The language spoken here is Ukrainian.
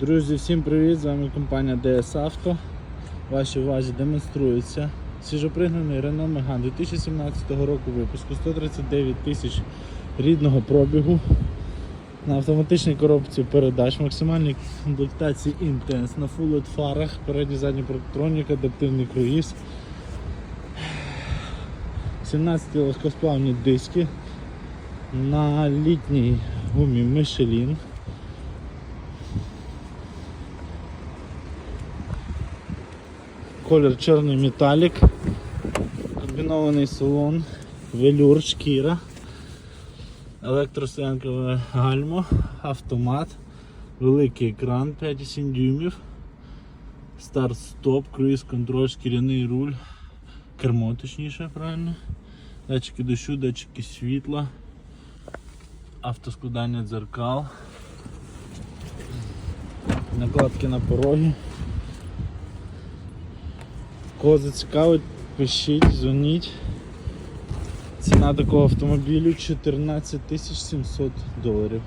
Друзі, всім привіт! З вами компанія DS Auto. Вашій увазі демонструється свіжопригнаний Renault Megane 2017 року випуску 139 тисяч рідного пробігу на автоматичній коробці передач, максимальній комплектації Intense, на LED фарах, передній задній парктроніка, адаптивний круїз, 17 легкосплавні диски на літній гумі Michelin. Колір чорний металік, комбінований салон, велюр, шкіра, електростоянкове гальмо, автомат, великий екран 5,7 дюймів, старт-стоп, круїз контроль, шкіряний руль, кермо точніше, правильно, датчики дощу, датчики світла, автоскладання дзеркал, накладки на пороги. Кого зацікавить, пишіть, дзвоніть. Ціна такого автомобілю 14 700 доларів.